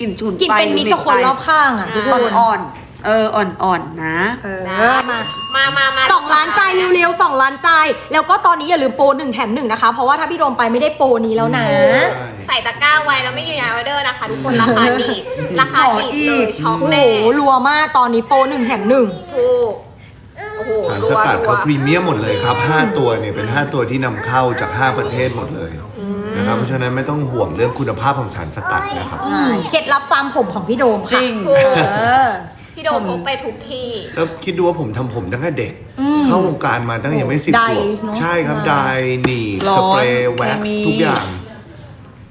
กลิ่นฉุนกลิ่นไปเป็นมิตรกับคนรอบข้างอะทุกคนอ่อนๆเอออ่อนๆนะ เออนะมามามามาสองล้านใจเร็วๆสองล้านใจ แล้วก็ตอนนี้อย่าลืมโปรหนึ่งแถมหนึ่งนะคะ เพราะว่าถ้าพี่โดมไปไม่ได้โปรนี้แล้วนะ ใส่ตะกร้าไว้แล้วไม่ยืนยันออเดอร์นะคะ ทุกคนราคาดีราคาดีขออีเลกยช็อกโอ้โหแน่รัวมากตอนนี้โปรหนึ่งแถมหนึ่งถูกโอ้โหสารรัสวกัดรัวเขาพรีเมียมหมดเลยครับ 5 ตัวเนี่ยเป็น 5 ตัวที่นำเข้าจาก 5 ประเทศหมดเลย นะครับ เพราะฉะนั้นไม่ต้องห่วงเรื่องคุณภาพของสารสกัดนะครับเคล็ดลับฟาร์มผมของพี่โดมจค่ะริงถูกเออ พี่โดมพกไปทุกที่ แล้วคิดดูว่าผมทำผมตั้งแต่เด็ก เข้าวงการมาตั้งยังไม่สิบไดขวบเนอะ ใช่ครับไดร์หนีบร้อนสเปรย์แว็กเคมีซ์ทุกอย่าง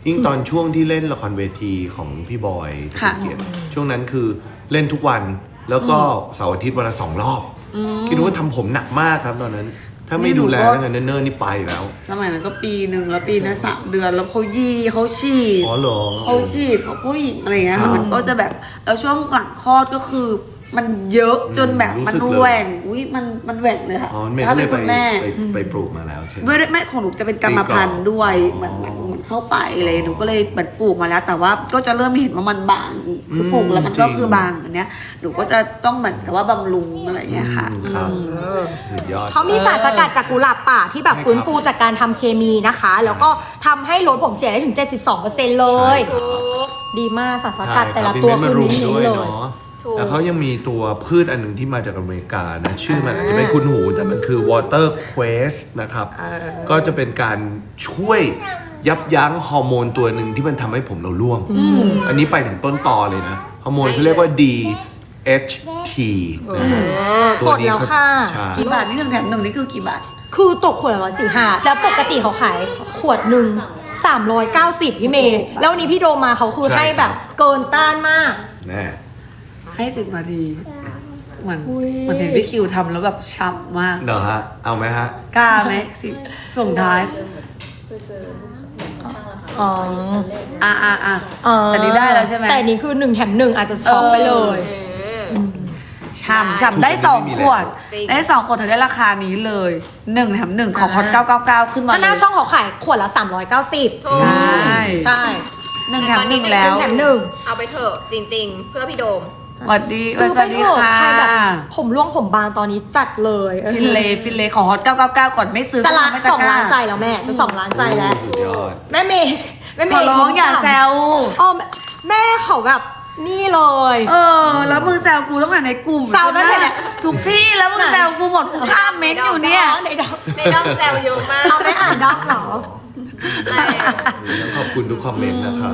ยิ่งตอนช่วงที่เล่นละครเวทีของพี่บอยค่ะ เกียรติช่วงนั้นคือเล่นทุกวันแล้วก็เสาร์อาทิตย์วันละสองรอบ คิดดูว่าทำผมหนักมากครับตอนนั้น ถ้าไม่ดูแลตั้งแต่เนิ่นๆนี่ไปแล้ว สมัยนั้นก็ปีหนึ่งแล้วปีนั้นสามเดือนแล้วเขายีเขาฉีดอ๋อเหรอเขาฉีดเขาผู้หญิงอะไรเงี้ยครัค่ะบมันก็จะแบบแล้วช่วงหลังคลอดก็คือมันเยอะจนแบบรู้มันสึกเลยแหว่งอุ้ยมันมันแหว่งเลยค่ะ อ๋อเมย์ถ้าก็เลเป็ยนไปคุณแม่ไปไปปลูกมาแล้วใช่ไหมด้วยแม่ของหนูจะเป็นกรรมพันธุ์ด้วยอ๋อเหมือนมัน เหมือนเข้าไปเลยหนูก็เลยเหมือนปลูกมาแล้ว แต่ว่าก็จะเริ่มเห็นว่ามันบางอีกคือปลูกแล้วมันก็จริงคือบางอันเนี้ยหนูก็จะต้องเหมือนกับว่าบำรุงอะไรเงี้ยค่ะครับอืมสุดยอด เขามีสารสกัดจากกุหลาบป่าที่แบบใช่ครับฟื้นฟูจากการทำเคมีนะคะ แล้วก็ทำให้ลดผมเสียได้ถึง 72%เลย ใช่ ดีมากสารสกัดใช่แต่ครัละบตัวมีคือเม็ดมะรุนิ้มนด้วยๆเลยเนาะถูก แล้วเขายังมีตัวพืชอันหนึ่งที่มาจากอเมริกานะ ชื่อมันอาจจะไม่คุ้นหู แต่มันคือ water quest นะครับ ก็จะเป็นการช่วย ยับยั้งฮอร์โมนตัวหนึ่งที่มันทำให้ผมเราร่วง อันนี้ไปถึงต้นตอเลยนะ ฮอร์โมนเขาเรียกว่า DHT นะฮะกดแล้วค่ะ ใช่กี่บาทนี่หนึ่งแถมหนึ่งนี่คือกี่บาท คือตกขวดละร้อยสี่ห้าแล้วปกติเขาขายขวดหนึ่ง390 พี่เมย์ แล้ววันนี้พี่โดมมาเขาคือใช่ให้แบบเกินต้านมาก แน่ให้สิบนาทีเหมือนอุ๊ยเหมือนเห็นพี่คิวทำแล้วแบบช้ำมากเนอะฮะ เอาไหมฮะ กล้าไหมสิส่งท้ายอ๋ ออะอะอะอ๋ออันนี้ได้แล้วใช่ไหมแต่อันนี้คือหนึ่งแถมหนึ่งอาจจะช็อกไปเลยฉ่ำฉ่ำได้สองไม่มีขเลยวดจริงได้สองขวดเธอได้ราคานี้เลยหนึ่งแถมหนึ่งของคอเก้าเก้าเก้าขึ้นมาถ้าหเลน้ายช่องเขาขายขวดละ390ถูกใช่ใช่หนึ่งแถมหนึ่งหแล้วนึ่งแถมหนึ่งเอาไปเถอะจริง ๆ เพื่อพี่โดม สวัสดีซื้อสไปวัสดีเถอะค่ะใครแบบ ผมร่วงผมบางตอนนี้จัดเลยฟินเลฟินเลของฮอตเก้าเก้าเก้าก่อนไม่ซื้อจะล้านไม่สองล้านใจแล้วแม่ จะสองล้านใจแล้ว สุดยอด แม่เมย์แม่เมขอย์ร้องอย่าแซว อ๋อแม่แม่เขาแบบนี่เลย เออ แล้วมึงแซวกูตั้งแต่ในกลุ่มแซวตั้งแต่เนี่ยทุกที่แล้วมึงแซวกูหมดกูข้ามเม้นต์อยู่เนี่ย ในดอกในด้อมแซวเยอะมากเอาไม่อ่านดอกเหรอต้องขอบคุณทุกคอมเมนต์นะครับ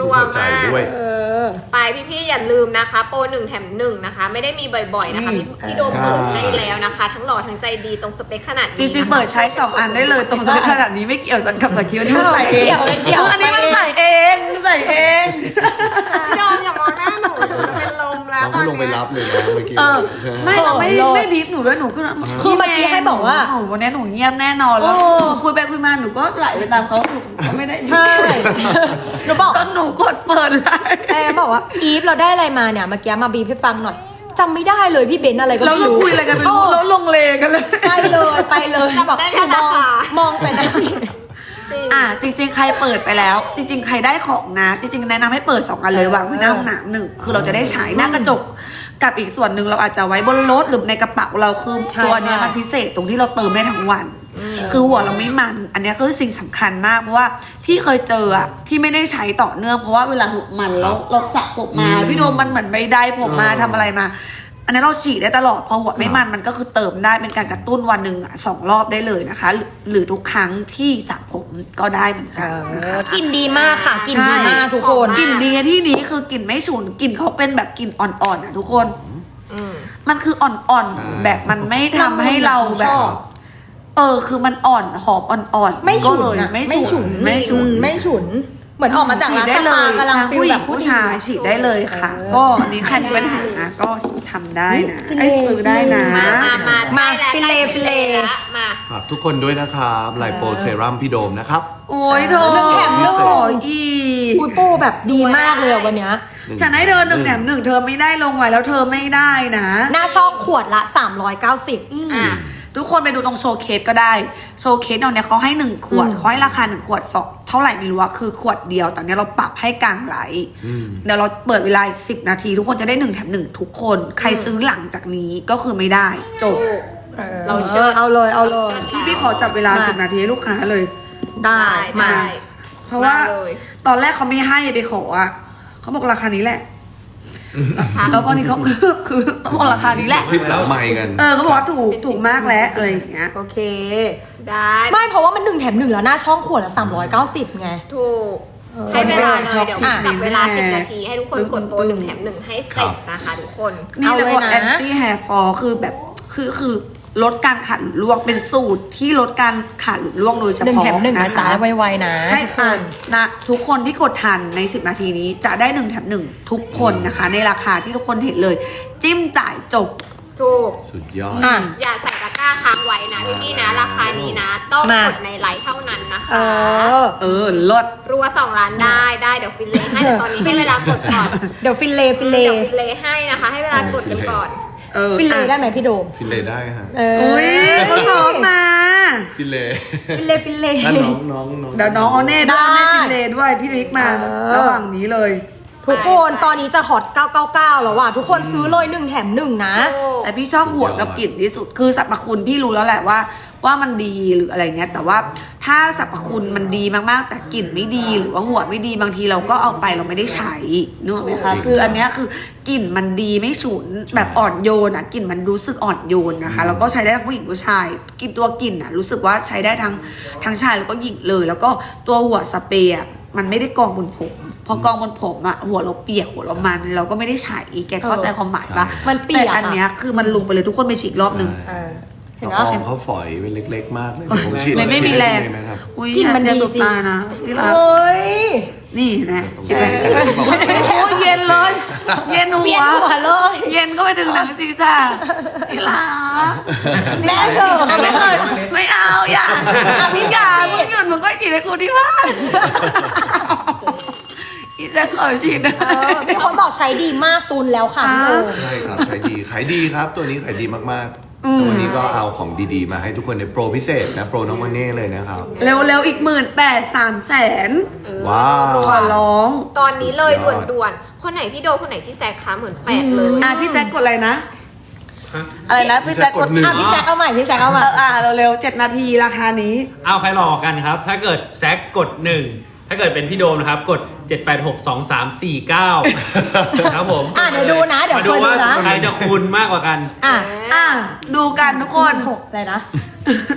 รวมหัใจด้วย เออ ไปพี่ๆอย่าลืมนะคะ โปรหนึ่งแถมหนึ่งนะคะ ไม่ได้มีบ่อยๆนะคะนี่พี่พี่โดมเปิดให้แล้วนะคะ ทั้งหล่อทั้งใจดีตรงสเปคขนาดนี้จริงๆ เปิดใช้สองอันได้เลย ตรงสเปคขนาดนี้ไม่เกี่ยวกับตะคิวนี่มึงใส่เองเกี่ยวไม่เกี่ยวมึงอันนี้มึงใส่เองมึงใส่เอง พี่โดมอย่ามอง แล้วต้องก็ลงไปรับเลยนะเมื่อกี้เออใช่ไหมไม่เราไม่เออไม่บีบหนูด้วยหนูก็คือเมื่อกี้ให้บอกว่าหนูวันนี้หนูเงียบแน่นอนแล้วเออหนูคุยไปคุยมาหนูก็ไหลไปตามเขาหนูก็ไม่ได้ใช่หนูบอกตอนหนูกดเปิดไลน์แอบอกว่าอีฟเราได้อะไรมาเนี่ยเมื่อกี้มาบีบให้ฟังหน่อยจำไม่ได้เลยพี่เบนซ์อะไรก็แล้วไม่เรารู้คุยอะไรกันไม่รู้เออแล้วลงเลกันเลย ไปเลยไปเลยแบบได้หแค่นูมราองคามองแต่หน้า อะจริง ๆ ใครเปิดไปแล้ว จริง ๆ ใครได้ของนะ จริง ๆ แนะนำให้เปิดสองอันเลยวางไว้หน้าห้องน้ำหนึ่งคือเราจะได้ฉายหน้ากระจก กับอีกส่วนหนึ่งเราอาจจะไว้บนรถหรือในกระเป๋าเราคือตัวเนี้ยมันพิเศษตรงที่เราเติมได้ทั้งวัน คือหัวเราไม่มัน อันเนี้ยคือสิ่งสำคัญมากเพราะว่าที่เคยเจออะที่ไม่ได้ใช้ต่อเนื่องเพราะว่าเวลาหัวมันแล้วเราสระผมมาอืมพี่โดมมันเหมือนไม่ได้ผมมาเออทำอะไรมา อันนี้นเราฉีดได้ตลอดพอหัวไม่มันมันก็คือเติมได้เป็นการกระตุ้นวันหนึ่งอะสองรอบได้เลยนะคะหรือหรือทุกครั้งที่สระผมก็ได้เหมือนกันนะคะกลินดีมากค่ะกลินดีมากทุกคนกลิ่นดีที่นี้คือกลิ่นไม่ฉุนกลิ่นเขาเป็นแบบกลิ่นอ่อนๆอะทุกคนอืมมันคืออ่อนใช่ๆแบบมันไม่ทำให้เราแบชบอบเออคือมันอ่อนหอมอ่อนๆไม่ก็ฉุนเลยอะไม่ไม่ฉุฉุนนไม่ฉุนอืไม่ฉุน เหมือนออกมาจากฉีร้าดนได้สเลปายกำลังทั้งฟิลผู้หแบญิบงผู้ชายฉีดได้เลยค่ะ ก็อันนี้ใครมีปัญหาก็ทำได้นะฟินเลไอ้ซื้อได้นะ มามามามาใกล้ฟินเลแล้วฟินเล ใกละมาฝากทุกคนด้วยนะครับไลโปเซรั่มพี่โดมนะครับ โอ้ยเธอหนึ่งแถมหนึ่ง ขออีกอุ้ยโป้แบบดีมากเลยอะวันเนี้ย ฉันให้เธอหนึ่งแถมหนึ่งเธอไม่ได้ลงไว้แล้วเธอไม่ได้นะ หน้าช่องขวดละ 390 อะ ทุกคนไปดูตรงโชว์เคสก็ได้ โชว์เคสเนี่ยเขาให้หนึ่งขวดอืมเขาให้ราคาหนึ่งขวดสองเท่าไหร่ไม่รู้อะคือขวดเดียวตอนนี้เราปรับให้กลางไหลอืมเดี๋ยวเราเปิดเวลาสิบนาที ทุกคนจะได้หนึ่งแถมหนึ่งทุกคน ใครซื้อหลังจากนี้ก็คือไม่ได้จบถูกออเราเชิญเอาเลยเอาเลยพี่พี่ขอจับเวลามาสิบนาทีให้ลูกค้าเลย ได้ได้มาได้เพราะว่ามาเลยตอนแรกเขาไม่ให้ไปขออะเขาบอกราคานี้แหละ แล้วพอนี้เขาคือคือเขาบอกราคานี้แหละ คลิปหลังใหม่กัน เออเขาบอกว่าถูกถูกมากแล้วอะไรอย่างเงี้ย โอเค ได้ไม่เพราะว่ามันหนึ่งแถมหนึ่งแล้วหน้าช่องขวดละ390ไง ถูกเออให้เวลาเลยชอบเดี๋ยวอะจับเวลาแน่10 นาทีให้ทุกคนกดโปรปึ้งหนึ่งแถมหนึ่งให้เสร็จนะคะทุกคน นี่เอาเลยเลยนะนะ แอนตี้แฮร์ฟอลคือแบบคือคือ ลดการขาดหลุดร่วงเป็นสูตรที่ลดการขาดหลุดร่วงโดยเฉหนึ่งพาะแถมหนึ่งนะคจ๊ะไวๆนะให้ทุกคอ่านนนะทุกคนที่กดทันใน 10 นาทีนี้จะได้ 1 แถม 1 ทุกคนนะคะ ในราคาที่ทุกคนเห็นเลย จิ้มจ่ายจบ ถูก สุดยอด อะ อย่าใส่ตะกร้าค้างไว้นะพี่พี่ๆนะ ราคานี้นะ ต้องมา กดในไลฟ์เท่านั้นนะคะเออเออลด รัวสองล้านได้ได้เดี๋ยวฟินเลย์ให้แต่ตอนนี้ให้เวลากดก่อนเดี๋ยวฟินเลฟินเล เดี๋ยวฟินเลย์ให้นะคะ ให้เวลากดกันก่อน เออฟินเลได้ไหมพี่โดม ฟินเลได้ฮะเอออุ้ยเขาสอนมา ฟินเลฟินเลฟินเลถ้าน้องน้องน้องเดี๋ยวน้องเอาเน่ด้วยได้แม่ฟินเลด้วยพี่ริกมาเออระหว่างนี้เลย ทุกคนตอนนี้จะฮอต 999 แล้วว่ะ ทุกคนซื้อเลยหนึ่งแถมหนึ่งนะ แต่พี่ชอบหัวกับกลิ่นที่สุดคือสรรพคุณพี่รู้แล้วแหละว่า ว่ามันดีหรืออะไรเงี้ยแต่ว่า ถ้าสรรพคุณมันดีมากๆ แต่กลิ่นไม่ดีหรือว่าหัวไม่ดีบางทีเราก็เอาไปเราไม่ได้ใช้นึกออกไหมคะคืออันเนี้ยคือกลิ่นมันดีไม่ฉุนแบบอ่อนโยนอะกลิ่นมันรู้สึกอ่อนโยนนะคะแล้วก็ใช้ได้ทั้งผู้หญิงผู้ชายกลิ่นตัวกลิ่นอะรู้สึกว่าใช้ได้ทั้งทั้งชายแล้วก็หญิงเลย แล้วก็ตัวหัวสเปรย์อะมันไม่ได้กองบนผม พอกองบนผมอะหัวเราเปียกหัวเรามัน เราก็ไม่ได้ใช้แกเข้าใจความหมายปะมันเปียกแต่อันเนี้ยคือมันลงไปเลยทุกคนไปฉีกรอบหนึ่ง เออเห็นน้ไหมองเขาฝอยเป็นเล็ก ๆ มากเลยเดี๋ยวผมฉีดเลยไม่มีแรง เลยนะครับอุ้ยกลิ่นมันอย่าดีสบจริงตานะที่รักเฮ้ย นี่นะเห็นไหมโอ้ยเย็นเลย เย็นหัเปลี่ยนวหัวเลย เย็นก็ไปถึงหนังศีรษะที่รักแม่เถอะไม่เคยไม่เอาอย่าอะพี่อย่าพี่มึงหยุดมึงก็กินให้กูที่บ้านอีจะขอฉีดนะ เออมีคนบอกใช้ดีมากตุนแล้วค่ะพี่โดมใช่ครับขายดีขายดีครับ ตัวนี้ขายดีมากๆ แต่วันนี้ก็เอาของดีๆ มาให้ทุกคนในโปรพิเศษนะ โปรน้องมันเน่เลยนะครับเร็วๆอีกหมื่นแปดสามแสนว้าว ขอร้อง ตอนนี้เลยสุดยอด ด่วนๆ คนไหนพี่โด คนไหนพี่แซคคะเหมือนแฝดเลย อะพี่แซกกดอะไรนะอะไรนะพี่แซกกดหนึ่ง อะพี่แซคเอาใหม่พี่แซคเอาใหม่ เอออะเร็วๆเจ็ดนาทีราคานี้ เอาใครหลอกกันครับ ถ้าเกิดแซกกด1 ถ้าเกิดเป็นพี่โดมนะครับ กด 7 8 6 2 3 4 9ครับผมอะเดี๋ยวดูนะเดี๋ยวมาดูคอยดูว่านะใครจะคูณมากกว่ากัน อะอะดูกันทุกคน หกเลยนะ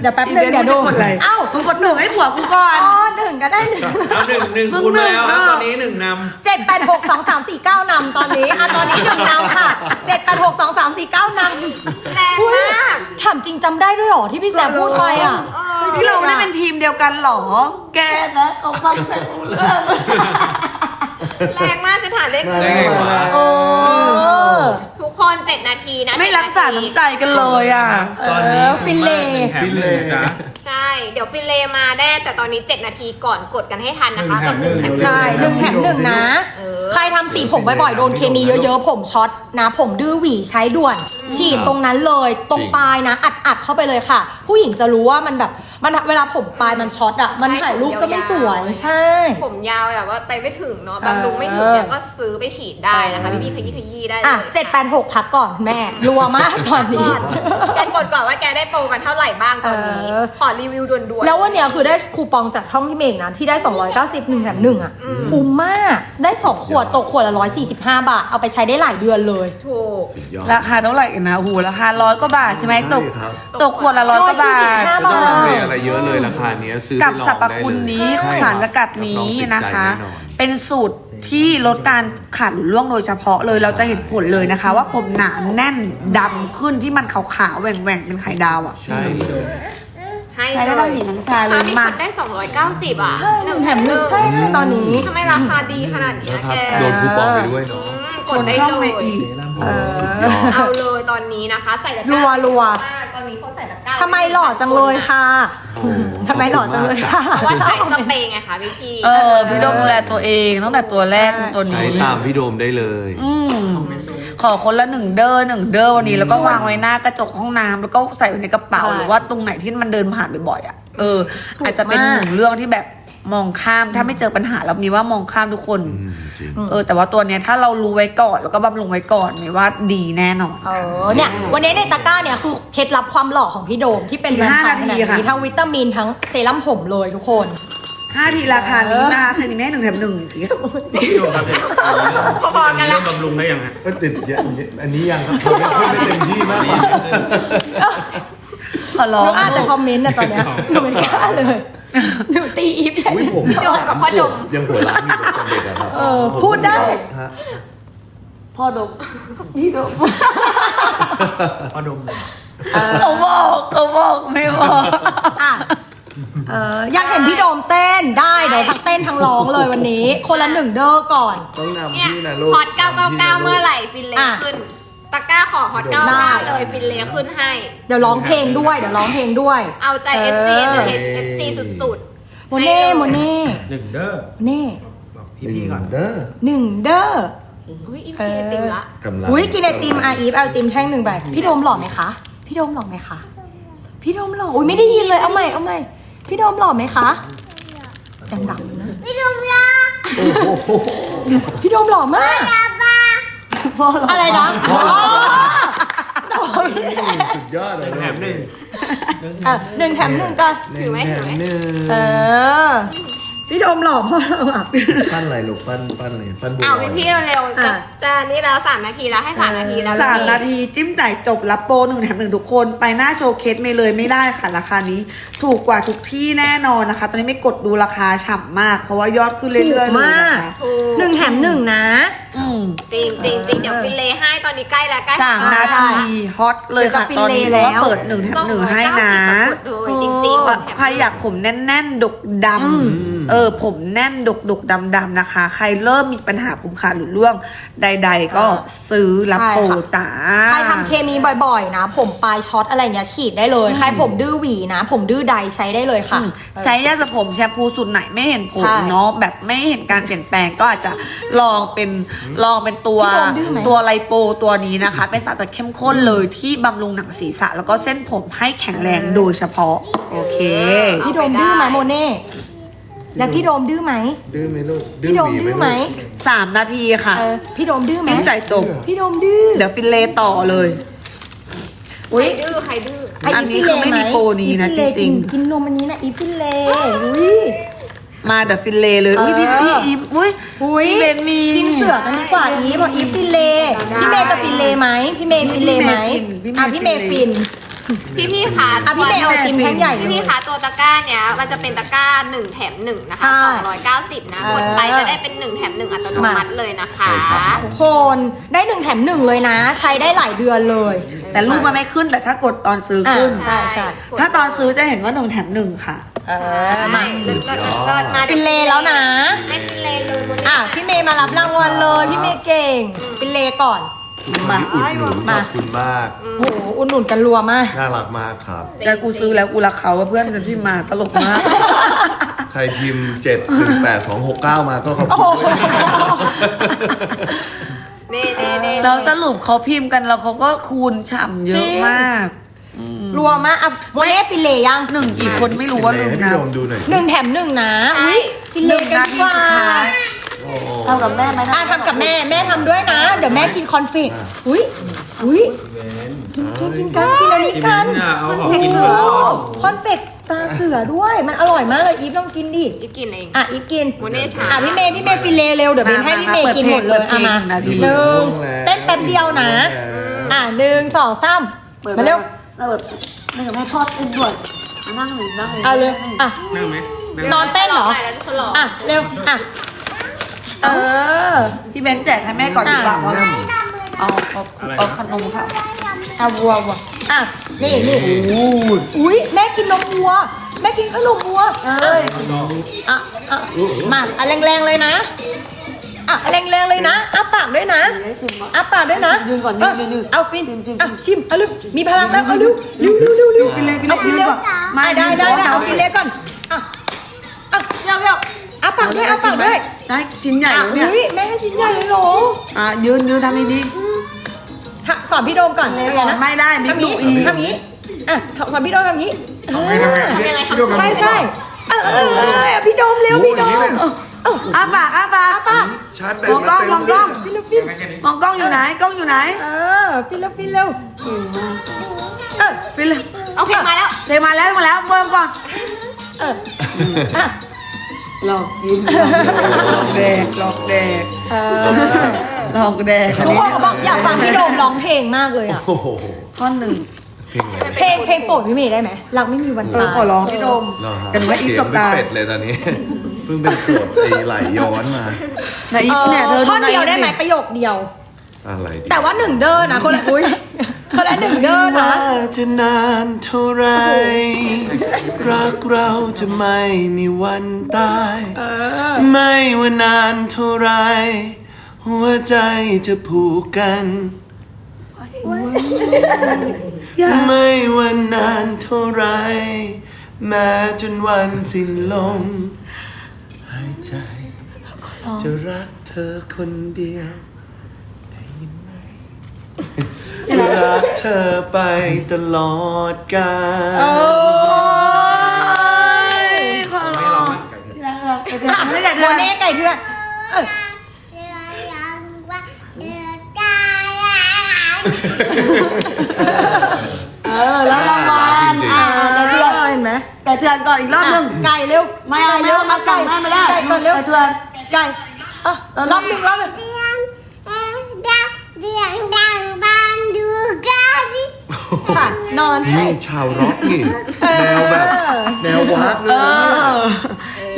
เดี๋ยวแป๊บนึงเดี๋ยวดูกดอะไรเอ้ามึงกดหนึ่งให้ผัวกูก่อนอ๋อหนึ่งก็ได้หนึ่งเอาหนึ่งหนึ่งมึงคูณมาแล้วครับหนึ่งตอนนี้หนึ่งนเจ็ดแปดหกสองสามสี่เก้านำตอนนี้อะตอนนี้หนึ่งนำค่ะเจ็ดแปดหกสองสามสี่เก้านำแรงอุ๊ยมากถามจริงจำได้ด้วยเหรอที่พี่แซมพูดไปอะที่เราไม่ได้เป็นทีมเดียวกันหรอ แกนะเขาฟังแต่รู้เรื่องแรงมากจะถามเลขำได้ไงวะโอ้ทุก คน 7 นาทีนะไม่7รักษาน้ำใจกันเลยอะ ตอนนี้เออฟินเลแถมหนึ่งนะจ๊ะใช่ เดี๋ยวฟินเลย์มาได้ แต่ตอนนี้ 7 นาทีก่อนกดกันให้ทันนะคะหนึ่งแถกับมหนึ่งหนึ่แถงมใช่หนึ่งแถมหนึ่งนะเออใครทำสีผมบ่อยๆโดนเคมีเยอะๆ ผมช็อตนะ ผมดื้อหวีใช้ด่วน ฉีดตรงนั้นเลย ตรงปลายนะอัดอัดๆเข้าไปเลยค่ะ ผู้หญิงจะรู้ว่ามันแบบมันเวลาผมปลายมันช็อตอะมันถ่ายรูปก็ไม่สวยใช่ ผมยาวแบบว่าไปไม่ถึงเนาะบำรุงไม่ถึงเนี่ยก็ซื้อไปฉีดได้นะคะพี่พี่ๆขยี้ขยี้ได้เลยอะเจ็ดแปดหกพักก่อนแม่รัวมากตอนนี้ก่อนแกกดก่อนว่าแกได้โปรกันเท่าไหร่บ้างตอนนี้เออ ขอรีวิวด่วนๆ แล้ววันเนี้ยคือได้คูปองจากช่องพี่เมงนะที่ได้ 290หนึ่งแถมหนึ่งอะคุ้มมากได้2ขวดตกขวดละ145 บาท เอาไปใช้ได้หลายเดือนเลยถูก สุดยอด ราคาเท่าไหร่กันนะโอ้โหูราคาร้อยกว่าบาทใช่ไหมตก ใช่ครับ ตกขวดละร้อยกว่าบาท145ไม่ต้องลังเลอะไรเยอะเลยราคาเนี้ยซื้อกับไปลองสรรพได้คุณเลยนี้ใช่สารสกัดนี้รับรองติดใจนะคะแน่นอน เป็นสูตรที่ลดการขาดหรือร่วงโดยเฉพาะเลยเราจะเห็นผลเลยนะคะ ว่าผมหนาแน่นดำขึ้นที่มันขาวๆแหว่งๆเป็นไข่ดาวอะ ใช่เลยให้ใช้ได้ทั้งหญิงทั้งชายเลยครวนี้มากดได้ 290 อะหนึ่งแถมหนึ่งใช่ตอนนี้ทำไมราคาดีขนาดเนี้ยนะครับแกโดนคูปองไปด้วยเนาะอืมชกดนได้ช่องเลไปยอีกโอ้สุดยอดเอาเลยตอนนี้นะคะ ใส่ตะกรัร้าวรัวต อนนี้เขาใส่ตะกร้าทำไมหล่อจังเลยค่ะโอ้ทำไมหล่อจังเลยค่ะ เพราะว่าใช้สเปรย์ไงคะพี่พี่ๆเออ พี่โดมดูแลตัวเองตั้งแต่ตัวแรกจนตัวใช้นี้ตามพี่โดมได้เลย อืมขอคนละหนึ่งเดอร์หนึ่งเดอร์วันนี้ แล้วก็วางไว้หน้ากระจกห้องน้ำแล้วก็ใส่ไว้ในกระเป๋าใช่หรือว่าตรงไหนที่มันเดินผ่านบ่อยๆอะเออถูกอาจจะเป็นมากหนึ่งเรื่องที่แบบ มองข้ามถ้าไม่เจอปัญหาแล้วมีว่ามองข้ามทุกคน อืมจริง เออ แต่ว่าตัวเนี้ยถ้าเรารู้ไว้ก่อนแล้วก็บำรุงไว้ก่อนมีว่าดีแน่นอน เออเนี่ยวันนี้ในตะกร้าเนี่ยคือเคล็ดลับความหล่อของพี่โดมที่เป็นอีกแบรนด์ห้าขายขนาดนาทีค่ะ นี้ทั้งวิตามินทั้งเซรั่มผมเลยทุกคน ห้าทีราคานี้นะคะใครมีแม่หนึ่งแถมหนึ่งอีก พี่โดมครับเนี่ยพอๆกันละ เริ่มบำรุงได้ยังฮะ ก็ติดอันนี้ยังครับผมยังพูดไม่เต็มที่มากกว่า ขอหร้อนูงอ่านแต่คอมเมนต์นะตอนเนี้ยหนูไม่กล้าเลย หนูตีอีฟใหญ่อุ้ยผมโดนกับพ่อดมยังหัวล้านอยู่ตอนเด็กอะครับเออพูดได้ฮะพ่อดมนี่ดมพอดมเลยเขาบอกเขาบอกไม่บอกอะเอออยากเห็นพี่โดมเต้นได้เดี๋ยวทั้งเต้นทั้งร้องเลยวันนี้ คนละหนึ่งเด้อก่อน ต้องนำเนี่ยพี่นะลูกฮอตนำพี่นะลูก999เมื่อไหร่ฟินเลอะขึ้น ตะกร้าขอฮอตได้99เลยฟินเลขึ้นให้ เดี๋ยวร้องเพลงด้วย เดี๋ยวร้องเพลงด้วย เอาใจ เออ FC FC สุดโมเน่โมเน่หนึ่งเด้อโมเน่บอกพี่ๆก่อน เด้อหนึ่งเด้อ ๆอุ้ยอินฟินิติละ กำลังอุ้ยกินไอติมอาอีฟเอาไอติมแท่งหนึ่งไปพี่โดมหล่อไหมคะ พี่โดมหล่อไหมคะ พี่โดมหล่ออุ้ยไม่ได้ยินเลยเอาใหม่เอาใหม่พี่โดมหล่อไหมคะดังๆเลยนะโอ้โหพี่โดมหล่อมาก พ่อหรออะไรนะอ๋อสุดยอดเลยแถมหนึ่ง เออหนึ่งแถมหนึ่งกันถือไหมถือไหมหนึ่งเออ พี่โดมหล่อพ่อเราอะ ปั้นอะไรลูกปั้นปั้นอะไรปั้นบัวเอาลอยพี่ๆเร็วๆจะอะ จะนี่แล้ว3นาทีแล้วให้3นาทีแล้วสามพี่นาทีจิ้มจ่ายจบรับโปรหนึ่งแถมหนึ่งทุกคน ไปหน้าโชว์เคสไม่เลยไม่ได้ค่ะราคานี้ ถูกกว่าทุกที่แน่นอนนะคะ ตอนนี้ไม่กดดูราคาฉ่ำมาก เพราะว่ายอดขึ้นเรื่อยๆเลยนะคะถูกหนึ่งแถมหนึ่งนะ อืมจริงจริงจริงเดี๋ยวฟินเลให้ตอนนี้ใกล้แล้วใกล้สามนาทีฮอตเลยค่ะเดี๋ยวจะตอนนี้ฟินเลแล้วว่าเปิดหนึ่งแถมหนึ่งให้นะเลยจริงๆว่าใครอยากผมแน่น ๆ ดกดอืมำเออผมแน่นดกดกดำดำๆนะคะ ใครเริ่มมีปัญหาผมขาดหรือร่วง ใด ๆ ก็ซื้อรับโปรจ้าใครทำเคมีบ่อยๆ นะ ผมปลายช็อตอะไรเงี้ยฉีดได้เลย ใครผมดื้อหวีนะ ผมดื้อใดใช้ได้เลยค่ะอืมใช้ยาสระผมแชมพูสูตรไหนไม่เห็นผลใช่เนาะแบบไม่เห็นการเปลี่ยนแปลงก็อาจจะลองเป็นลองเป็นตัวพี่โดมดื้อไหมตัวไลโปตัวนี้นะคะ เป็นสารสกัดเข้มข้นเลยที่บำรุงหนังศีรษะ แล้วก็เส้นผมให้แข็งแรงโดยเฉพาะ โอเคพี่โดมดื้อไหมโมเน่ แล้วพี่โดมดื้อไหม ดื้อไหมลูกพี่โดมดื้อไหม สามนาทีค่ะ เออ พี่โดมดื้อไหมจิ้มจ่ายจบพี่โดมดื้อ เดี๋ยวฟินเลต่อเลยใครดื้อใครดื้อไอ้อันนี้ฟิคือไม่มีโปรนี้นะอีฟิเลจริงๆกินกินนมอันนี้นะอีฟิเลอุ้ยมาเดี๋ยวฟินเลเลย อุ้ยพี่เออพี่อิมอุ้ยอุ้ยพี่เบนมี กินเสือกันดีกว่าอีฟบอกอีฟฟิเล พี่เมย์จะฟินเลไหม พี่เมย์ฟินเลไหมพี่เมย์ฟินอะพี่เมย์ฟิน พี่พี่ๆคะอะพี่เมย์เอาติมแท่งใหญ่เลพี่พี่ยๆคะตัวตะกร้าเนี้ยมันจะเป็นตะกร้า1แถม1นะคะใช่290นะเออกดไปจะได้เป็น1แถม1อัตโนมัติเลยนะคะ ใช่ครับ ทุกคนได้หนึ่งแถมหนึ่งเลยนะ ใช้ได้หลายเดือนเลย แต่รูปมันไม่ขึ้นแต่ถ้ากดตอนซื้ออะขึ้นใช่ใช่ถ้าตอนซื้อจะเห็นว่าหนึ่งแถมหนึ่งค่ะ เออมาก็ก็มาฟินเลแล้วนะ ไม่ฟินเลเลยวันนี้อะพี่เมย์มารับรางวัลเลยพี่เมย์เก่งฟินเลก่อน มาอุดหนุนขมาอบคุณมากโอ้โหอุ่นหนุนกันรัวมาก น่ารักมากครับแต่กูซื้อแล้วกูรักเขาว่าเพื่อนฉันที่มาตลกมาก ใครพิมพ์เจ็ดหนึ่งแปดสองหกเก้ามาก็ขอบโอ้คุโหณด้วยเน่เน่เน่แล้วสรุปเขาพิมพ์กันแล้วเขาก็คูณฉ่ำเยอะมากอืมรัวมากอะโมเน่ฟินเลยังหนึ่งกี่คนไม่รู้ว่าลืมให้นะพี่โดมดูหน่อยหนึ่งแถมหนึ่งนะ อุ้ยฟินหเลนึ่งกันนาดีทีกว่าสุดท้ายโอ้ ทำกับแม่ไหมอะทำกับแม่แม่ทำด้วยนะ เดี๋ยวแม่กินคอนเฟกอุ้ยอุ้ยกินกินกินกันกินอันนี้พี่กัมิ้นนท์อะเอาของกินเสืมาอลองคอนเฟกตาเสือด้วยมันอร่อยมากเลยอีฟลองกินดิอีฟกินเองอะอีฟกินโมเน่ช้าอะพี่เมย์พี่เมย์ฟินเลเร็วเดี๋ยวเบนให้พี่เมย์กินหมดเลยอะมาหนึ่งเต้นแป๊บเดียวนะ อะหนึ่งสองสามมาเร็วเราแบบไม่กับแม่ทอดเอ็นด่วนมานั่งหนึ่งนั่งเอาเลยอะนั่งไหมนั่งนอนเต้นเหรอไปแล้วจะฉลองอะเร็วอะ เออ พี่เบนแจกให้แม่ก่อนดีกว่าเพราะเอาเอาเอาขนมค่ะอะวัววัวอะนี่นี่อุ้ยแม่กินนมวัว แม่กินขนมวัวเอ้ยอะอะมาอะแรงๆเลยนะอะแรงๆเลยนะอ้าปากด้วยนะได้ชิมอะอ้าปากด้วยนะยืนก่อนเออยืนยืนเอาฟินชิมชิมอะชิมเอาเร็วมีพลังแล้วเอาเร็วเร็วเร็วเร็วเร็วฟินเลยฟินเลยเอาฟินเร็วมาอะได้ได้ได้เอาฟินเร็วก่อนอะอะเร็วเร็ว อ้าปากด้วยอ้าปากด้วยได้ชิ้นใหญ่อะแล้วเนี่ยอุ้ยแม่ให้ชิ้นใหญ่เลยเหรออะยืนยืนทำให้ดีถ้าสอนพี่โดมก่อนเลยเป็นก่ไงอนนะไม่ได้บิ๊กทำดุนี้อีกทำนี้อะสอนพี่โดมทำนี้ทำยังไงทำใช่ใช่เออเออเออพี่โดมเร็วโอ้พี่ยโดอย่างนี้มเลยอ้าปากอ้าปากอ้าปากชาร์จแบมองกล้องมองกล้องฟิลฟิลมองกล้องอยู่ไหนกล้องอยู่ไหน เออฟิลฟิลเร็วเออฟิลเอาเพลงมาแล้วเพลงมาแล้วมาแล้วเพิ่มก่อนเอออะ หลอกกินหลอกแดกหลอกแดกเออหลอกแดกอันทุกนี้คนเขาบอกอยากฟังพี่โดมร้องเพลงมากเลยอะ โอ้โหท่อนหนึ่งเพลงอะไรเพลงเพลงโปรดพี่เมย์ได้ไหมรักไม่มีวันเออตายขอร้องพี่โดมเหรอฮะกันว่าอีฟเสีสยงตาร์เป็นเป็ดเลยตอนนี้ เพิ่งเป็นปวดไอ้ไหลย้อนมาในอีฟเนี่ยเธอท่อนในเดียวได้ไหมดิประโยคเดียว อะไรดีแต่ว่าหนึ่งเด้อนะคนละอุ้ยคนละหนึ่งเด้อนะว่าจะนานเท่าไร รักเราจะไม่มีวันตาย ไม่ว่านานเท่าไร หัวใจจะผูกกัน ไม่ว่านานเท่าไร แม้จนวันสิ้นลมหายใจ จะรักเธอคนเดียว ได้ยินไหม จะ รักเธอไปตลอดกาลโอ้ยขอร้องที่รักเราไปเถอะไม่ได้โมเธอเน่ไก่เถื่อนเออเออแล้วรางวัลอ่าไก่เถื่อนเห็นไหมแต่เถื่อนก่อนอีกรอบหนึ่งไก่เร็วไม่เอาไม่เอาเอาก่องแม่ไมาแล้ไก่ก่อนเร็วแต่เถื่อน ไก่เอะรอบหนึ่งรอบหนึ่ง เดือนเดือนดัง ค่ะ นอนนี่ชาวร็อกนี่เออแนวแบบแนววักเลเอยอ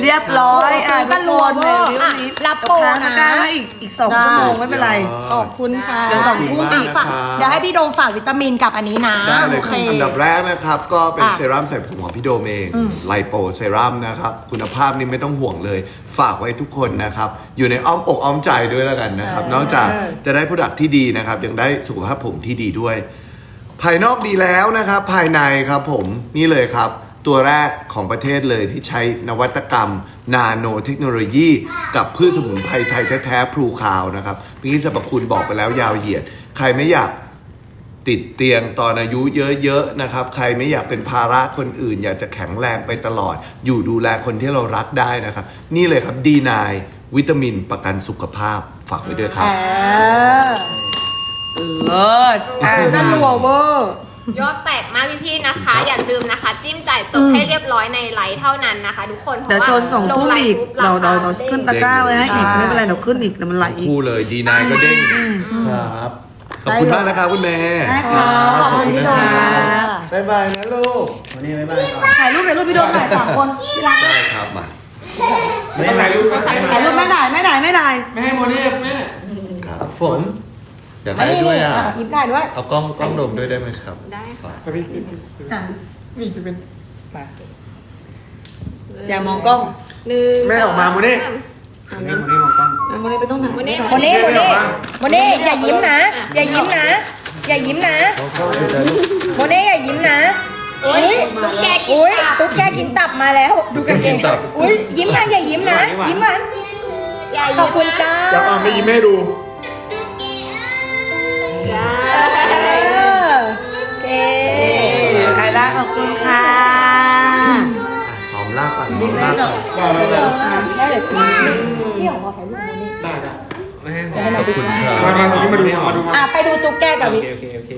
เรียบร้อยอะโอ้โหทุกคนกันรัวเวอร์ในวิวนี้อะรับโปรนะเดี๋ยวค้างตะกร้าให้อีกอีกสองชั่วโมงไม่เป็นไร ขอบคุณค่ะเดี๋ยวสองทุ่มอีก ฝากเดี๋ยวให้พี่โดมฝากวิตามินกับอันนี้นะได้เลยโอคเครับอันดับแรกนะครับ ก็เป็นอะเซรั่มใส่ผมของพี่โดมเองไลโปเซรั่มนะครับ คุณภาพนี่ไม่ต้องห่วงเลย ฝากไว้ทุกคนนะครับ อยู่ในอ้อมอกอ้อมใจด้วยแล้วกันนะครับ นอกจากจะได้ผลักที่ดีนะครับ ยังได้สุขภาพผมที่ดีด้วย ภายนอกดีแล้วนะครับ ภายในครับผมนี่เลยครับ ตัวแรกของประเทศเลยที่ใช้นวัตกรรม นาโนเทคโนโลยี กับพืชสมุนไพรไทยแท้ๆพลูคาวนะครับเมื่อกี้สรรพคุณบอกไปแล้วยาวเหยียด ใครไม่อยากติดเตียงตอนอายุเยอะๆนะครับ ใครไม่อยากเป็นภาระคนอื่น อยากจะแข็งแรงไปตลอด อยู่ดูแลคนที่เรารักได้นะครับ นี่เลยครับดีนายวิตามินประกันสุขภาพฝากไว้ด้วยครับ เออเลิศอะนั่นรัวเวอร์ยอดแตกมากพี่ๆนะคะ อย่าลืมนะคะ จิ้มจ่ายจบให้เรียบร้อยในไลฟ์เท่านั้นนะคะ ทุกคนเพเดี๋ยวราะว่าชนสองทุ่มอีกลงไลฟ์ปุ๊บเราเราคเราด้งขึ้นตะกร้าไว้ให้อีกใช่ไม่เป็นไรเดี๋ยวขึ้นอีกเดี๋ยวมันไหลอีก คู่เลยดีนายก็เด้งครับ ขอบคุณมากนะครับคุณแม่ได้ค่ะขอบคุณพี่โดมค่ะบ๊ายบายนะลูกวันนี้บ๊ายบายก่อนถ่ายรูปถ่ายรูปพี่โดมถ่ายสามคนที่รักได้ครับมาไม่ถ่ายรูปก็ใส่ถ่ายรูปไม่ได้ไม่ได้ไม่ได้ไม่ให้โมเน่แม่ครับผม อยากได้ด้วยอะยิ้มได้ด้วย เอากล้องกล้องดมด้วยได้ไหมครับได้ค่ะอะอย่ามองกล้อง หนึ่งแม่ออกมาโมเน่สามโมเน่โมเน่มองกล้องอะโมเน่ไปต้องไหนโมเน่โมเน่โมเน่โมเน่อย่ายิ้มนะ อย่ายิ้มนะ อย่ายิ้มนะเอาเข้าไปเลยลูกโมเน่อย่ายิ้มนะ อุ้ยตุ๊กแกกินอุ้ยตับตุ๊กแกกินตับมาแล้ว ดูกางเกงอุ้ยยิ้มนะอย่ายิ้มนะ ยิ้มมันอย่าขอบคุณจ้า จะเอาไม่ยิ้มให้ดู เออเก๋ใครได้ขอบคุณค่ะหอมลากก่อนหอมลากก่อนได้เลยพี่พี่ของเราถ่ายรูปโมเน่ได้ได้ไม่ให้ขอบคุณครับมามามาดูมาดูมาอะไปดูตุ๊กแกกับโอวิเคโอเคโอเค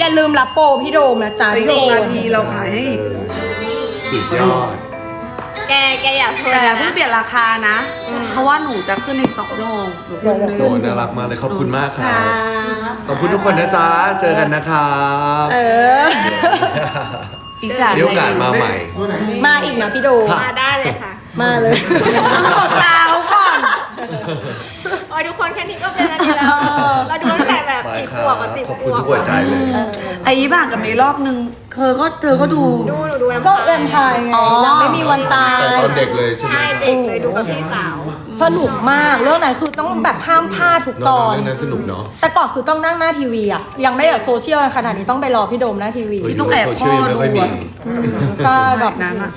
อย่าลืมรับโปรพี่โดมนะจ๊ะอีกทุหกกคนาทีเราขายให้อีกสุดยอด แกแกอย่าเพลินแต่อย่านะเพิ่งเปลี่ยนราคานะ เพราะว่าหนูจะขึ้นอีกสองชั่วโมงหนูขึ้นหนึ่งโอ้น่ารักมากเลยขอบคุณมากครับค่ะขอบคุณทุกคนนะจ๊ะเจอกันนะครับเอออีกฉากเดี๋ยวโอกาสมาใหม่ มาอีกนะพี่โดมมาได้เลยค่ะ มาเลยต้องตบตาเขาก่อนโอ้ยทุกคนแค่นี้ก็เป็นแล้วดีแล้วเราดูตั้ง แต่แบบไปกี่คขรัวบบกับสิบขอบขคุณวบทุกหัวใจเลย ไอ้ยี่บ้านกับเมย์รอบนึงเธอก็เธอก็ดู ดูหนูดูน้ำก็ตาเอ็นไทยไงอ๋อ เราไม่มีวันตายแต่ตอนเด็กเลยใช่ไหมใช่ครับเด็กเลยดูกับพี่สาว สนุกมากเรื่องไหนคือต้องแบบห้ามพลาดทุกนตออนนเรื่องนั้นสนุกเนาะ แต่ก่อนคือต้องนั่งหน้าทีวีอะยังไม่แบบโซเชียลขนาดนี้ต้องไปรอพี่โดมหน้าทีวีเฮ้ยต้องแอบโซเชียลยังไม่ค่อยมีพ่อดูใช่แบแบบบนั้นอะ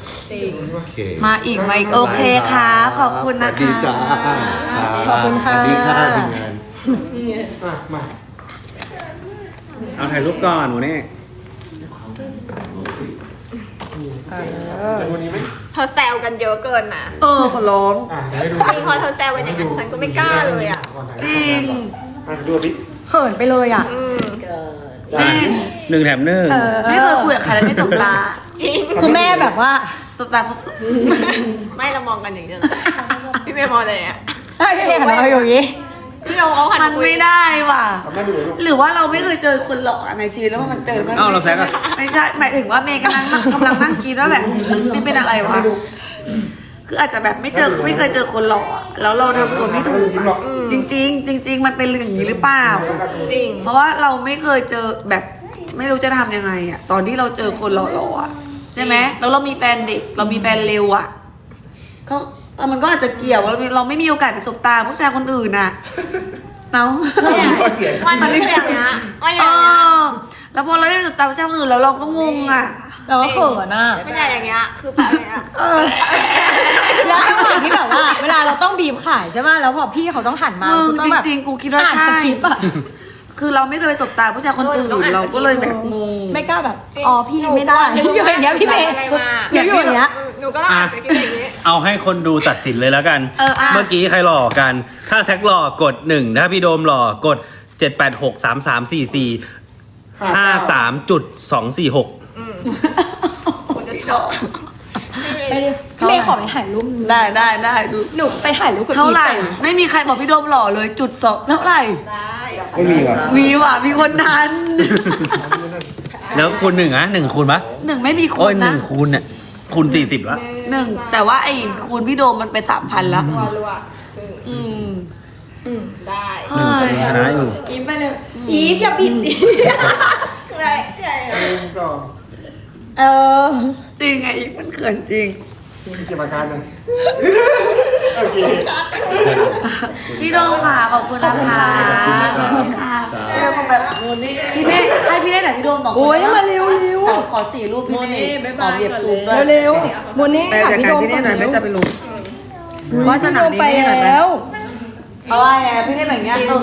โอเค มาอีกมาอีกโอเคค่ะขอบคุณนะคะสวัสดีจ้าขอบคุณค่ะสวัสดีค่ะทีมงาน เอาถ่ายรูปก่อนโมเน่เธอแซวกันเยอะเกินนะเออขอร้องจริงพอเธอแซวกันอย่างนั้นฉันก็ไม่กล้าเลยอะจริงเขินไปเลยอะ อืมอะหนึ่งแถมหนึ่งเออไม่เคยคุยกับใครแล้วไม่ตบตาจริง คือแม่แบบว่าตบตาปุ๊บไม่เรามองกันอย่างเดียวพี่เมย์มองเลยอะ ไอ้พี่เอกหันมาอยู่อย่างงี้ พี่น้องเขาหันมันคุยไม่ได้ว่ะหรือว่าเราไม่เคยเจอคนหล่อในชีวิตแล้วมันเจอมันเอ้าเราแซกอะ ไม่ใช่หมายถึงว่าเมย์กำลังนั่งกำลังนั่งคิดว่าแบบไม่เป็นอะไรวะคืออาจจะแบบไม่เจอไม่เคยเจอคนหล่ออะแล้วเราทำตัวไม่ถูกอะจริงๆจริง ๆ มันเป็นเรื่องอย่างนี้หรือเปล่า จริง เพราะว่าเราไม่เคยเจอแบบไม่รู้จะทำยังไงอะตอนที่เราเจอคนหล่อๆอะใช่ไหมแล้วเรามีแฟนเด็ก เรามีแฟนเร็วอะก็ เออมันก็อาจจะเกี่ยวว่าเราเราไม่มีโอกาสไปสบตาผู้ชายคนอื่นอะเนาะมันไม่เป็นอย่างนี้ยไม่อเอย่างนี้ยอแล้วพอเราได้สบตาผู้ชายคนอื่นแล้วเราก็งงอะเราก็เขินอะ ไม่ใช่อย่างเงี้ยคือแบบเนี้ยเออแล้วจังหวะที่แบบว่า เวลาเราต้องบีบขายใช่ป่ะแล้วพอพี่เขาต้องหันมามึงกูต้องแบบจริงๆกูคิดว่าอ่านใช่ สคริปต์อะคือเราไม่เคยไปสบตาผู้ชายคนอื่นเราก็เลยแบบงง ไม่กล้าแบบ อ๋อพี่ไม่ได้อยู่อย่างเงี้ยพี่เมย์อะไรมา อยู่อย่างเงี้ย หนูก็ต้องอ่านสคริปต์อย่างนี้ เอาให้คนดูตัดสินเลยแล้วกัน เอออะ เมื่อกี้ใครหล่อกัน ถ้าแซกหล่อกดหนึ่งถ้าพี่โดมหล่อกดเจ็ดแปดหกสามสามสี่สี่ห้าสามจุดสองสี่หกคุณจะชอบไปดิพี่เมย์ขอไปถ่ายรูปได้ได้ได้ดูหนูไปถ่ายรูปกับเท่าไหร่อีฟก่อนไม่มีใครบอกพี่โดมหล่อเลยจุดสองเท่าไหร่ ได้ไม่มีว่ะมีว่ะมีคนทันแล้วคูณหนึ่งอะหนึ่งคูณปะหนึ่งไม่มีคูโอ้ยณหนะนึ่งคูณเนี่ย คูณสี่สิบละหนึ่งแต่ว่าไอ้คูณพี่โดมมันไปสามพันแล้ว รัวอืมๆได้เฮ้ยชนะอยู่ยิ้มไปเลยอีฟอย่าปิดดิได้ได้เออจริงไงอีกมันเขินจริงเก็บอาการหนึ่งโอเคพี่โดมค่ะขอบคุณนะคะขอบคุณค่ะ เออแบบพี่เน่ให้พี่เน่ไหนพี่โดมต่อโอ้ยมาเร็วเร็ว ขอขอสี่รูปพี่เน่ขอเหยียบซูมด้วยเร็วๆวันนี้ไปถามจากพี่การโดมพี่ก่เน่อนหน่อยไม่เร็วจะไปลงว่าสนามนี้ไปเน่หน่อยไหมแล้ว เอาว่าไงพี่เน่แบบเนี้ยเออ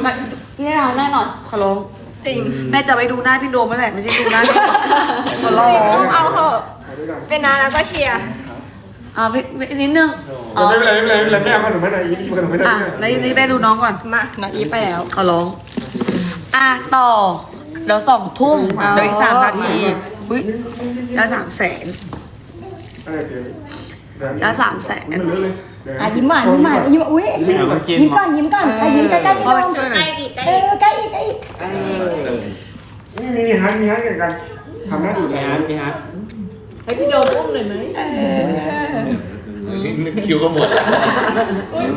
พี่เน่ทำแม่หน่อยขอร้องจริงแม่จะไปดูหน้าพี่โดมเมื่อไหร่ไม่ใช่ดูหน้าพี่ขอร้องเอาเถอะเป็นนาแล้วก็เชียร์อ่าพี่พี่นิดนึงอ๋อไม่เป็นไรไม่เป็นไรไม่เป็นไรไม่เอาขนมไม่ได้อีกขนมไม่ได้อะแล้วนี่แม่ดูน้องก่อน มานะอีฟไปแล้ว ขอร้อง อะ ต่อ เดี๋ยวสองทุ่มเดี๋ยวอีกสามนาที อุ้ยจะสามแสนเออเดี๋ยวจะสามแสนมันเลอะเลยอะยิ้มหวานยิ้มหวานยิ้มอุ้ยยิ้มก่อนยิ้มก่อนไปยิ้มใกล้ๆพี่พ่อโดไปมช่วยหน่อยเออใกล้อีกใกล้อีกนี่มีมีฮัทมีฮัทกันกันทำหน้าดูแลคิวก็หมด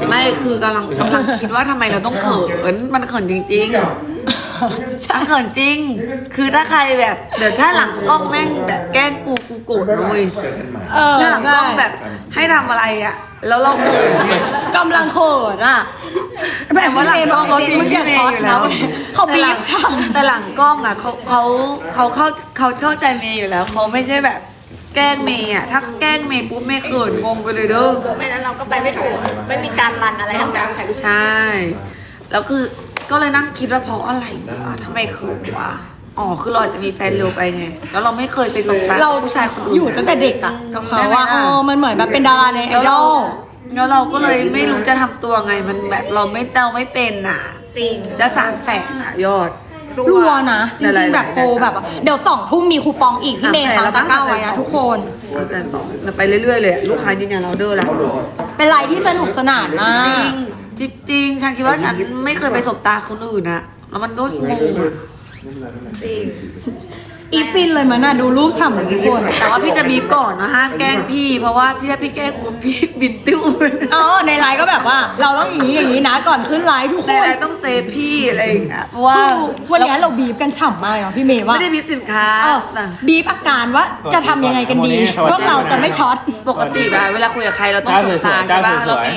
ไม่คือกำลังกำลังคิดว่าทำไมเราต้องเขินมันเขินจริงๆ มันเขินจริง คือถ้าใครแบบ เดี๋ยวถ้าหลังกล้องแม่งแบบแกล้งกูกูโกรธเลยเออถ้าหลังกล้ใช่องแบบ ให้ทำอะไรอะ แล้วเราเขินเนี่ยกำลังเขินอะแต่ว่าหลังกล้องเขาจริงมึงอย่าพี่เมช็อย์ตอยู่แล้แล้ววเขาบีบช่างแต่หลังกล้องอะเขาเขาเขาเข้าเขาเข้าใจเมย์อยู่แล้วเขาไม่ใช่แบบ แกล้งเมย์อะถ้าแกล้งเมย์ปุ๊บเมย์เขินงงไปเลยเด้อไม่นั้นเราก็ไปไม่ถูก ไม่มีการรันอะไรทั้งนั้นใช่ แล้วคือ ก็เลยนั่งคิดว่าเพราะอะไรวะทำไมเขินวะอ๋อคือเราอาจจะมีแฟนเร็วไปไง แล้วเราไม่เคยไปสบตาเราผู้ชายคนอื่นอยู่ตั้งแต่เด็กอะกับเขาว่าใช่ไหมเอล่ะอมันเหมือนแบบเป็นดาราในไอแล้วดเราอลแล้วเราก็เลยไม่รู้จะทำตัวไงมันแบบเราไม่เราไม่เป็นอะ จริงจะสามแสนอะยอด รัวนะจหลายๆริงๆ แบบโปรแบบว่าเดี๋ยวสองทุ่มมีคูปองอีกพี่เมย์สามแสนทำตะกร้าไว้แล้วบ้างนะทุกคนแสนสองไปเรื่อยๆเลยอะลูกค้ายืนยันเราเด้อแล้ว เป็นไรที่สนุกสนานมาจริก ง จริงจริงฉันคิดว่าฉันไม่เคยไปสบตาคนอื่นอะแล้วมันก็งงอะจริงอีฟินเลยมันน่ะดูรูปฉ่ำเลยทุกคนแต่ว่าพี่จะบีบก่อนนะห้ามแกล้งพี่ เพราะว่าพี่ถ้าพี่แกล้งปุ๊บพี่บินติ้วอ๋อในไลน์ก็แบบว่า เราต้องอย่างนี้อย่างนี้นะก่อนขึ้นไลฟ์ทุกในคนอะไรต้องเซฟพี่อะไรอย่างเงี้ยเพราะว่าคือวันนี้เราบีบกันฉ่ำมากเนาะพี่เมย์ว่าไม่ได้บีบสินค้าเออแต่บีบอาการว่าจะทำยังไงกันดี พวกเราจะไม่ช็อต ปกติอะเวลาคุยกับใครเราต้องสบตาใช่ปะเรามี